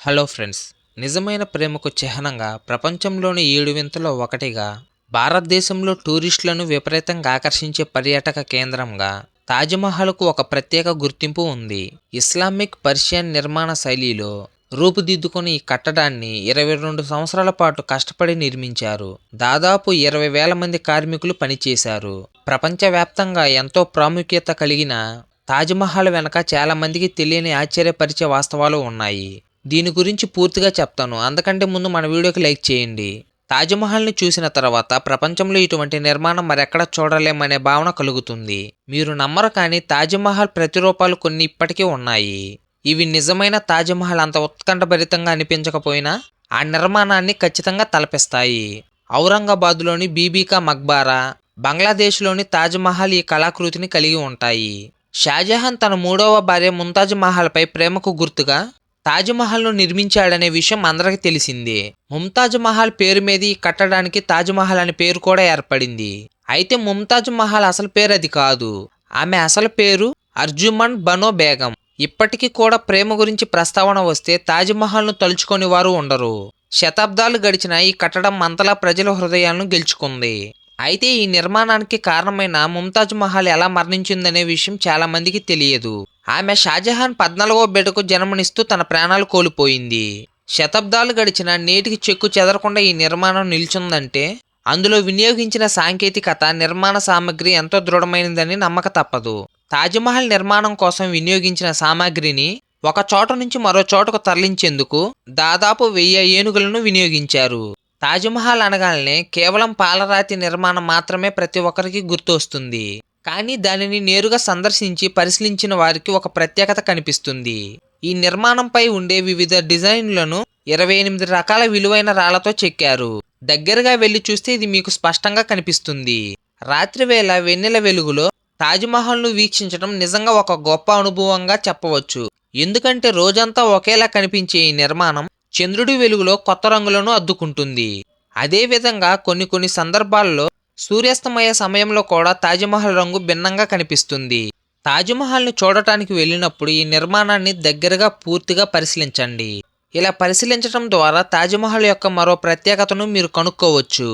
Hello friends నిజమైన ప్రేమకు చిహ్నంగా ప్రపంచంలోని ఏడు వింతలో ఒకటిగా భారతదేశంలో టూరిస్టులను విపరీతంగా ఆకర్షించే పర్యాటక కేంద్రంగా తాజ్మహల్కు ఒక ప్రత్యేక గుర్తింపు ఉంది. ఇస్లామిక్ పర్షియన్ నిర్మాణ శైలిలో రూపుదిద్దుకుని ఈ కట్టడాన్ని ఇరవై రెండు సంవత్సరాల పాటు కష్టపడి నిర్మించారు. దాదాపు ఇరవై వేల మంది కార్మికులు పనిచేశారు. ప్రపంచవ్యాప్తంగా ఎంతో ప్రాముఖ్యత కలిగిన తాజ్మహల్ వెనక చాలామందికి తెలియని ఆశ్చర్యపరిచే వాస్తవాలు ఉన్నాయి. దీని గురించి పూర్తిగా చెప్తాను. అందుకంటే ముందు మన వీడియోకి లైక్ చేయండి. తాజ్మహల్ని చూసిన తర్వాత ప్రపంచంలో ఇటువంటి నిర్మాణం మరెక్కడ చూడలేమనే భావన కలుగుతుంది. మీరు నమ్మరు కానీ తాజ్మహల్ ప్రతిరూపాలు కొన్ని ఇప్పటికీ ఉన్నాయి. ఇవి నిజమైన తాజ్మహల్ అంత ఉత్కంఠభరితంగా అనిపించకపోయినా ఆ నిర్మాణాన్ని ఖచ్చితంగా తలపిస్తాయి. ఔరంగాబాద్లోని బీబీకా మక్బారా బంగ్లాదేశ్లోని తాజ్మహల్ ఈ కళాకృతిని కలిగి ఉంటాయి. షాజహాన్ తన మూడవ భార్య ముంతాజ్ మహల్పై ప్రేమకు గుర్తుగా తాజ్మహల్ను నిర్మించాడనే విషయం అందరికీ తెలిసిందే. ముంతాజ్ మహల్ పేరు మీద ఈ కట్టడానికి తాజ్మహల్ అనే పేరు కూడా ఏర్పడింది. అయితే ముంతాజ్ మహల్ అసలు పేరు అది కాదు. ఆమె అసలు పేరు అర్జుమన్ బనో బేగం. ఇప్పటికీ కూడా ప్రేమ గురించి ప్రస్తావన వస్తే తాజ్మహల్ను తలుచుకొని వారు ఉండరు. శతాబ్దాలు గడిచిన ఈ కట్టడం అంతలా ప్రజల హృదయాలను గెలుచుకుంది. అయితే ఈ నిర్మాణానికి కారణమైన ముంతాజ్ మహల్ ఎలా మరణించిందనే విషయం చాలామందికి తెలియదు. ఆమె షాజహాన్ పద్నాలుగో బిడ్డకు జన్మనిస్తూ తన ప్రాణాలు కోల్పోయింది. శతాబ్దాలు గడిచిన నేటికి చెక్కు చెదరకుండా ఈ నిర్మాణం నిల్చుందంటే అందులో వినియోగించిన సాంకేతికత నిర్మాణ సామగ్రి ఎంతో దృఢమైనదని నమ్మక తప్పదు. తాజ్మహల్ నిర్మాణం కోసం వినియోగించిన సామాగ్రిని ఒక చోట నుంచి మరో చోటకు తరలించేందుకు దాదాపు వెయ్యి ఏనుగులను వినియోగించారు. తాజ్మహల్ అనగానే కేవలం పాలరాతి నిర్మాణం మాత్రమే ప్రతి ఒక్కరికి గుర్తొస్తుంది. కానీ దానిని నేరుగా సందర్శించి పరిశీలించిన వారికి ఒక ప్రత్యేకత కనిపిస్తుంది. ఈ నిర్మాణంపై ఉండే వివిధ డిజైన్లను ఇరవై ఎనిమిది రకాల విలువైన రాళ్ళతో చెక్కారు. దగ్గరగా వెళ్ళి చూస్తే ఇది మీకు స్పష్టంగా కనిపిస్తుంది. రాత్రివేళ వెన్నెల వెలుగులో తాజ్మహల్ను వీక్షించడం నిజంగా ఒక గొప్ప అనుభవంగా చెప్పవచ్చు. ఎందుకంటే రోజంతా ఒకేలా కనిపించే ఈ నిర్మాణం చంద్రుడి వెలుగులో కొత్త రంగులను అద్దుకుంటుంది. అదేవిధంగా కొన్ని కొన్ని సందర్భాల్లో సూర్యాస్తమయ సమయంలో కూడా తాజ్మహల్ రంగు భిన్నంగా కనిపిస్తుంది. తాజ్మహల్ని చూడటానికి వెళ్ళినప్పుడు ఈ నిర్మాణాన్ని దగ్గరగా పూర్తిగా పరిశీలించండి. ఇలా పరిశీలించడం ద్వారా తాజ్మహల్ యొక్క మరో ప్రత్యేకతను మీరు కనుక్కోవచ్చు.